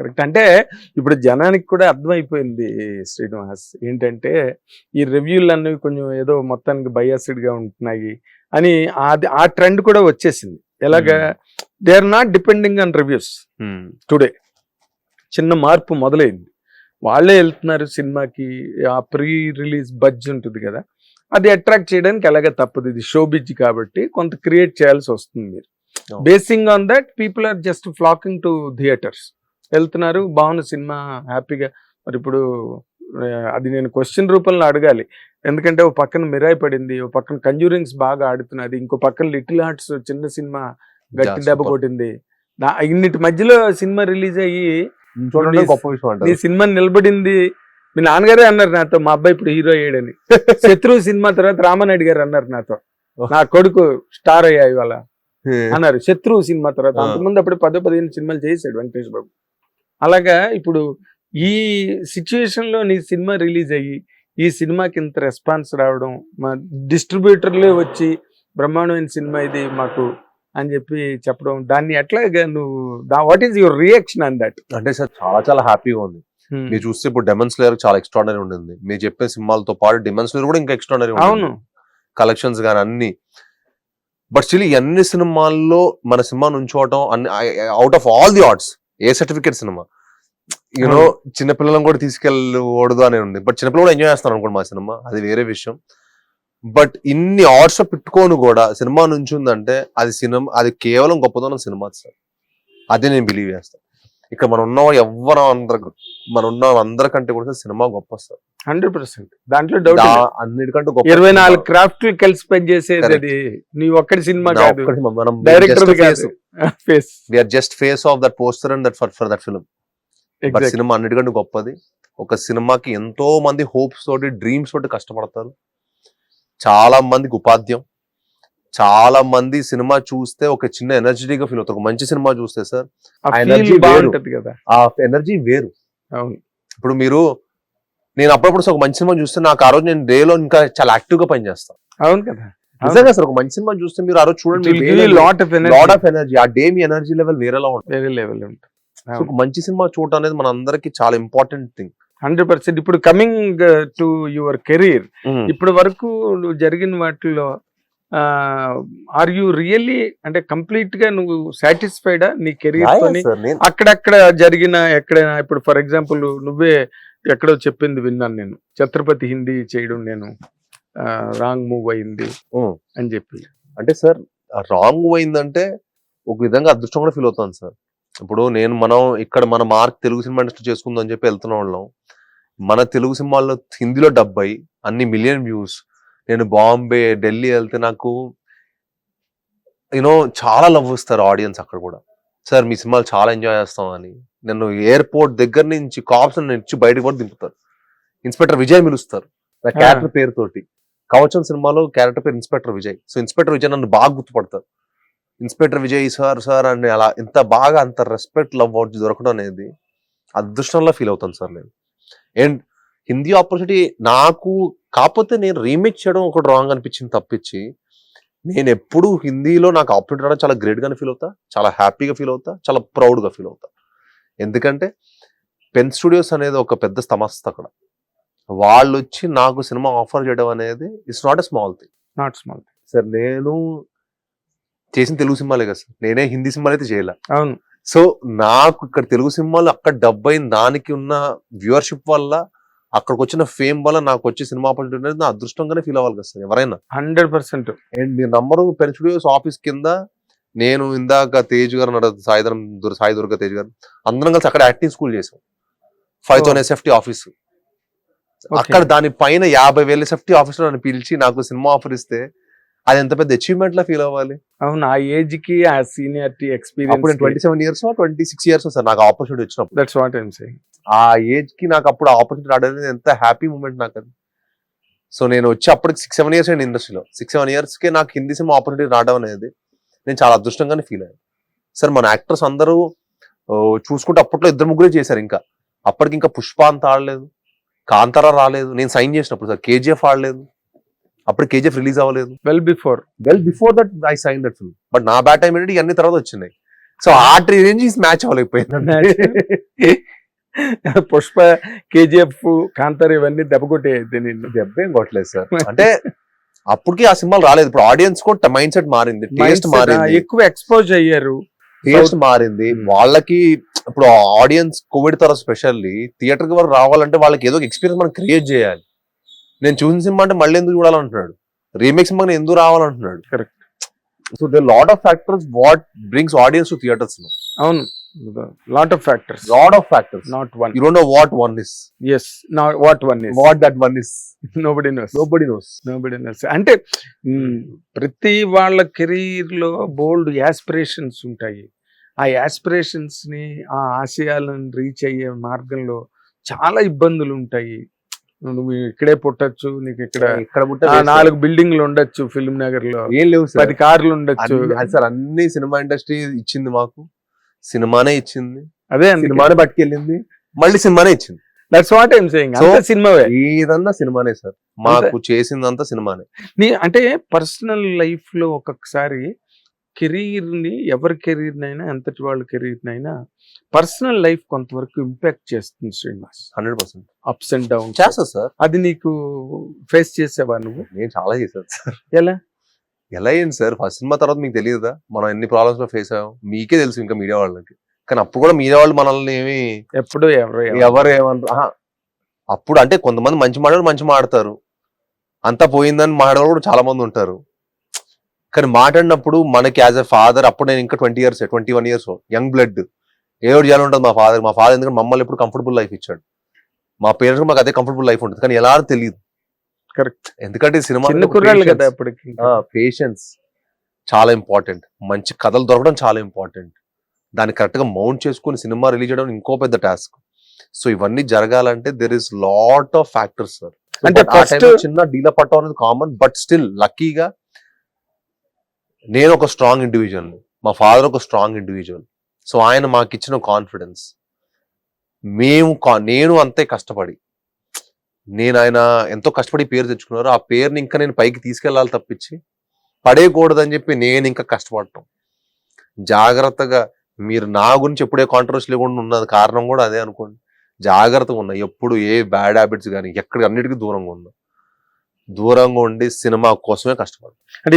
Correct అంటే ఇప్పుడు జనానికి కూడా అర్థమైపోయింది శ్రీనివాస్ ఏంటంటే ఈ రివ్యూలు అన్నవి కొంచెం ఏదో మొత్తానికి బయాసిడ్గా ఉంటున్నాయి అని అది ఆ ట్రెండ్ కూడా వచ్చేసింది. ఎలాగా? They are not depending on reviews today చిన్న మార్పు మొదలైంది. వాళ్ళే వెళ్తున్నారు సినిమాకి ఆ ప్రీ రిలీజ్ బడ్జ్ ఉంటుంది కదా అది అట్రాక్ట్ చేయడానికి ఎలాగ తప్పదు. ఇది షో బిజ్ కాబట్టి కొంత క్రియేట్ చేయాల్సి వస్తుంది మీరు. Basing on that people are just flocking to theatres వెళ్తున్నారు. బాగున్న సినిమా హ్యాపీగా. మరి ఇప్పుడు అది నేను క్వశ్చన్ రూపంలో అడగాలి. ఎందుకంటే ఓ పక్కన మిరాయి పడింది ఓ పక్కన కంజూరింగ్స్ బాగా ఆడుతున్నది ఇంకో పక్కన లిటిల్ హార్ట్స్ చిన్న సినిమా గట్టి దెబ్బ. కొట్టింది. నా ఇన్నిటి మధ్యలో సినిమా రిలీజ్ అయ్యి చూడండి గొప్ప విషయం అంటారు. సినిమా నిలబడింది. మీ నాన్నగారే అన్నారు నాతో మా అబ్బాయి ఇప్పుడు హీరో అయ్యాడని. శత్రువు సినిమా తర్వాత రామానాయుడు గారు అన్నారు నాతో. నా కొడుకు స్టార్ అయ్యా ఇవాళ. అన్నారు. శత్రువు సినిమా తర్వాత. అంతకుముందు అప్పుడు పదో పదిహేను సినిమాలు చేశాడు వెంకటేష్ బాబు. అలాగా ఇప్పుడు ఈ సిచ్యువేషన్లో నీ సినిమా రిలీజ్ అయ్యి ఈ సినిమాకి ఇంత రెస్పాన్స్ రావడం మా డిస్ట్రిబ్యూటర్లే వచ్చి బ్రహ్మాండమైన సినిమా ఇది మాకు అని చెప్పి చెప్పడం దాన్ని ఎట్లాగా నువ్వు what is your reaction on that అంటే సార్ చాలా చాలా హ్యాపీగా ఉంది. మీరు చూస్తే ఇప్పుడు డెమన్ స్లేయర్ చాలా ఎక్స్ట్రాడనరీ ఉండింది. మీరు చెప్పే సినిమాలతో పాటు డెమన్ స్లేయర్ కూడా ఇంకా ఎక్స్ట్రాడనరీ అవును. కలెక్షన్స్ కానీ అన్ని. బట్ స్టిల్ అన్ని సినిమాల్లో మన సినిమా నుంచోవటం అన్ని out of all the arts A certificate cinema? You know చిన్నపిల్లలను కూడా తీసుకెళ్ళకూడదు అని ఉంది. బట్ చిన్నపిల్లలు కూడా ఎంజాయ్ చేస్తారు అనుకోండి మా సినిమా. అది వేరే విషయం. బట్ ఇన్ని ఆర్ట్స్ పెట్టుకొని కూడా సినిమా నుంచి ఉందంటే అది సినిమా అది కేవలం గొప్పదనం సినిమా సార్. అదే నేను బిలీవ్ చేస్తాను ఇక్కడ మనం ఉన్న ఎవరు అందరు మనం ఉన్న అందరికంటే కూడా సినిమా గొప్ప సార్. Hundred percent. దాంట్లో డౌట్ అన్నిటికంటే గొప్ప ఇరవై. నాలుగు క్రాఫ్ట్ కలిసి పనిచేసేది. అది. నీ ఒక్కడి సినిమా కాదు. మనం డైరెక్టర్ కాదు. Face we're just face of that poster and that for for that film but cinema అన్నిటికంటే గొప్పది. ఒక సినిమాకి ఎంతో మంది హోప్స్ తోటి డ్రీమ్స్ తోటి కష్టపడతారు. చాలా మందికి ఉపాధ్యం. చాలా మంది సినిమా చూస్తే ఒక చిన్న ఎనర్జెటిక్గా ఫీల్ అవుతారు. ఒక మంచి సినిమా చూస్తే సార్ ఆ energy వేరు. ఆ ఎనర్జీ వేరు. ఇప్పుడు మీరు నేను అప్పుడప్పుడు ఒక మంచి సినిమా చూస్తే నాకు ఆ రోజు నేను డే లో ఇంకా చాలా యాక్టివ్గా పనిచేస్తాను అవును కదా. నిజంగా సార్ ఒక మంచి సినిమా చూస్తే మీరు ఆ రోజు చూడండి lot of lot of energy ఆ డే మీ ఎనర్జీ లెవెల్ వేరేలా ఉంటుంది. వేరే లెవెల్ ఉంటుంది. సో ఒక మంచి సినిమా చూడటం అనేది మన అందరికి చాలా ఇంపార్టెంట్ థింగ్ హండ్రెడ్ పర్సెంట్ ఇప్పుడు కమింగ్ టు యువర్ కెరీర్ ఇప్పటి వరకు నువ్వు జరిగిన వాటిలో ఆర్ యు రియల్లీ అంటే కంప్లీట్గా నువ్వు సాటిస్ఫైడా నీ కెరీర్ తోని అక్కడక్కడ జరిగిన ఎక్కడైనా ఇప్పుడు ఫర్ ఎగ్జాంపుల్ నువ్వే ఎక్కడో చెప్పింది విన్నాను నేను. ఛత్రపతి హిందీ చేయడం నేను రాంగ్ మూవ్ అయింది. అని చెప్పి. అంటే సార్ రాంగ్ పోయిందంటే ఒక విధంగా అదృష్టం కూడా ఫీల్ అవుతాను సార్. ఇప్పుడు నేను మనం ఇక్కడ మన మార్క్ తెలుగు సినిమా ఇండస్ట్రీ చేసుకుందాం అని చెప్పి వెళ్తున్న వాళ్ళం. మన తెలుగు సినిమాల్లో హిందీలో డబ్బై అన్ని మిలియన్ వ్యూస్. నేను బాంబే ఢిల్లీ వెళ్తే నాకు యూనో చాలా లవ్ వస్తారు ఆడియన్స్ అక్కడ కూడా. సార్ మీ సినిమాలు చాలా ఎంజాయ్ చేస్తాం అని. నన్ను ఎయిర్పోర్ట్ దగ్గర నుంచి కాప్స్ ఇచ్చి బయటకు కూడా దింపుతారు. ఇన్స్పెక్టర్ విజయ్ పిలుస్తారు నా క్యారెక్టర్ పేరుతోటి. కవచం సినిమాలో క్యారెక్టర్ పేరు inspector Vijay. So inspector Vijay నన్ను బాగా గుర్తుపడతారు. ఇన్స్పెక్టర్ విజయ్ సార్ సార్ అని అలా ఇంత బాగా అంత రెస్పెక్ట్ లవ్ దొరకడం అనేది అదృష్టంలో ఫీల్ అవుతాను సార్ నేను. అండ్ హిందీ ఆపర్చునిటీ నాకు కాకపోతే నేను రీమేక్ చేయడం ఒకటి రాంగ్ అనిపించింది తప్పించి నేను ఎప్పుడు హిందీలో నాకు ఆపర్చునిటీ రావడం చాలా గ్రేట్ గానే ఫీల్ అవుతా చాలా హ్యాపీగా ఫీల్ అవుతా చాలా ప్రౌడ్గా ఫీల్ అవుతా. ఎందుకంటే పెన్ స్టూడియోస్ అనేది ఒక పెద్ద సంస్థ అక్కడ. వాళ్ళు వచ్చి నాకు సినిమా ఆఫర్ చేయడం అనేది it's not a small thing not small sir నేను చేసిన తెలుగు సినిమాలే కదా సార్ నేనే హిందీ సినిమాలు అయితే చేయలే. అవును. సో నాకు ఇక్కడ తెలుగు సినిమాలు అక్కడ డబ్ అయిన దానికి ఉన్న వ్యూవర్షిప్ వల్ల అక్కడికి వచ్చిన ఫేమ్ వల్ల నాకు వచ్చే సినిమా ఆపర్చునిటీ అనేది నా అదృష్టంగానే ఫీల్ అవ్వాలి కదా ఎవరైనా. Hundred percent. అండ్ మీ నంబరు పెన్ స్టూడియోస్ ఆఫీస్ కింద నేను ఇందాక తేజ్ గారు ఉన్నాడు, సాయిధరం సాయి దుర్గా తేజ్ గారు అందరం కలిసి అక్కడ యాక్టింగ్ స్కూల్ చేసాం. ఫైవ్ థౌసండ్ ఎస్ఎఫ్టీ ఆఫీస్ అక్కడ దాని పైన యాభై వేల ఎస్ఎఫ్టీ ఆఫీస్ నన్ను పిలిచి నాకు సినిమా ఆఫర్ ఇస్తే అది ఎంత పెద్ద అచీవ్మెంట్ లా ఫీల్ అవ్వాలి? అవును ఆ ఏజ్కి ఆ సీనియారిటీ అప్పుడు experience twenty seven years twenty six years sir నాకు ఆపర్చునిటీ వచ్చినప్పుడు. దట్స్ వాట్ ఐమ్ సేయింగ్ ఆ ఏజ్కి నాకు అప్పుడు ఆపర్చునిటీ రావడం ఎంత హ్యాపీ మూమెంట్ నాకు అది. సో నేను వచ్చి అప్పటికి సిక్స్ సెవెన్ ఇయర్స్ అండి ఇండస్ట్రీలో సిక్స్ సెవెన్ ఇయర్స్కి నాకు హిందీ సినిమా ఆపర్చునిటీ రావడం అనేది నేను చాలా అదృష్టంగానే ఫీల్ అయ్యాను. సార్ మన యాక్టర్స్ అందరూ ఓ, చూసుకుంటే అప్పట్లో ఇద్దరు ముగ్గురే చేశారు ఇంకా. అప్పటికి ఇంకా పుష్ప అంత ఆడలేదు. కాంతార రాలేదు. నేను సైన్ చేసినప్పుడు సార్ కేజీఎఫ్ ఆడలేదు. అప్పుడు కేజీఎఫ్ రిలీజ్ అవ్వలేదు. Well before well before that I sign that film but నా బ్యాట్ టైం ఏంటంటే ఇవన్నీ తర్వాత వచ్చినాయి. సో ఆ రేంజ్ మ్యాచ్ అవ్వలేకపోయింది పుష్ప కేజీఎఫ్ కాంతార ఇవన్నీ దెబ్బ నిన్ను దెబ్బేం కొట్టలేదు సార్. అంటే అప్పటికి ఆ సినిమాలు రాలేదు. ఇప్పుడు ఆడియన్స్ కూడా మైండ్ సెట్ మారింది. టేస్ట్ మారింది. ఎక్కువ ఎక్స్పోజ్ అయ్యారు. టేస్ట్ మారింది. Hmm. వాళ్ళకి ఇప్పుడు ఆడియన్స్ కోవిడ్ తర్వాత స్పెషల్లీ థియేటర్కి వరకు రావాలంటే వాళ్ళకి ఏదో ఎక్స్పీరియన్స్ మనం క్రియేట్ చేయాలి. నేను చూసిన సినిమా అంటే మళ్ళీ ఎందుకు చూడాలంటున్నాడు. రీమేక్ సినిమా ఎందుకు రావాలంటున్నాడు. Correct. So they lot of factors what brings audience to theatres అవును. Lot of factors lot of factors not one you don't know what one is is what one is what that one is nobody knows nobody knows nobody knows అంటే ప్రతి వాళ్ళ కెరీర్లో బోల్డ్ aspirations ఉంటాయి. ఆ యాస్పిరేషన్స్ని ఆ ఆశయాలను reach అయ్యే మార్గంలో చాలా ఇబ్బందులు ఉంటాయి. నువ్వు ఇక్కడే పుట్టొచ్చు నీకు ఇక్కడ ఇక్కడ నాలుగు బిల్డింగ్లు ఉండొచ్చు ఫిల్మ్ నగర్లో ఏం లేవు పది కార్లు ఉండొచ్చు. సార్ అన్ని సినిమా ఇండస్ట్రీ ఇచ్చింది మాకు. సినిమానే ఇచ్చింది. అదే సినిమానే పట్టుకెళ్ళింది. మళ్ళీ సినిమానే ఇచ్చింది. దట్స్ వాట్ ఐమ్ సేయింగ్ సినిమావే. ఏదన్నా సినిమానే సార్. మాకు చేసిందంతా సినిమానే. నీ అంటే పర్సనల్ లైఫ్లో ఒక్కొక్కసారి కెరీర్ని ఎవరి కెరీర్ నైనా ఎంతటి వాళ్ళ కెరీర్ నైనా పర్సనల్ లైఫ్ కొంతవరకు ఇంపాక్ట్ చేస్తుంది Srinivas. Hundred percent. Ups and down చేస్తా సార్. అది నీకు ఫేస్ చేసావా నువ్వు? నేను చాలా చేశాను సార్. ఎలా? ఎలా అయింది సార్? ఫస్ట్ సినిమా తర్వాత మీకు తెలియదా? మనం ఎన్ని ప్రాబ్లమ్స్లో ఫేస్ అయ్యాం? మీకే తెలుసు ఇంకా మీడియా వాళ్ళకి. కానీ అప్పుడు కూడా మీడియా వాళ్ళు మనల్ని ఏమి ఎప్పుడు ఎవరు ఎవరు? ఏమన్నారు ఆహా. అప్పుడు అంటే కొంతమంది మంచి మాట్లాడు మంచి మాడతారు అంతా పోయిందని మాట్లాడే కూడా చాలా మంది ఉంటారు. కానీ మాట్లాడినప్పుడు మనకి యాజ్ ఎ ఫాదర్ అప్పుడు నేను ఇంకా twenty years twenty one years young blood ఏ ఒకటి చేయాలి ఉంటుంది మా ఫాదర్ మా ఫాదర్ ఎందుకంటే మమ్మల్ని ఎప్పుడు కంఫర్టబుల్ లైఫ్ ఇచ్చాడు. మా పేరెంట్స్ మాకు అదే కంఫర్టబుల్ లైఫ్ ఉంటుంది. కానీ ఎలా తెలియదు. Correct. ఎందుకంటే సినిమా కదా పేషెన్స్ చాలా ఇంపార్టెంట్ మంచి కథలు దొరకడం చాలా ఇంపార్టెంట్ దాన్ని కరెక్ట్గా మౌంట్ చేసుకుని సినిమా రిలీజ్ చేయడం ఇంకో పెద్ద టాస్క్ సో ఇవన్నీ జరగాలంటే there is lot of factors sir అంటే చిన్న డీల పట్టం అనేది కామన్ బట్ స్టిల్ లక్కీగా నేను ఒక స్ట్రాంగ్ ఇండివిజువల్ మా ఫాదర్ ఒక స్ట్రాంగ్ ఇండివిజువల్ సో ఆయన మాకు ఇచ్చిన కాన్ఫిడెన్స్ మేము కా- నేను అంతే కష్టపడి. నేను ఆయన ఎంతో కష్టపడి పేరు తెచ్చుకున్నారు. ఆ పేరుని ఇంకా నేను పైకి తీసుకెళ్ళాలి తప్పించి పడేయకూడదని చెప్పి నేను ఇంకా కష్టపడటం. జాగ్రత్తగా మీరు నా గురించి ఎప్పుడే కాంట్రవర్సీ లేకుండా ఉన్నది కారణం కూడా అదే అనుకోండి. జాగ్రత్తగా ఉన్నా ఎప్పుడు ఏ బ్యాడ్ హ్యాబిట్స్ కానీ ఎక్కడ అన్నిటికీ దూరంగా ఉన్నా. దూరంగా ఉండి సినిమా కోసమే కష్టపడతాం అంటే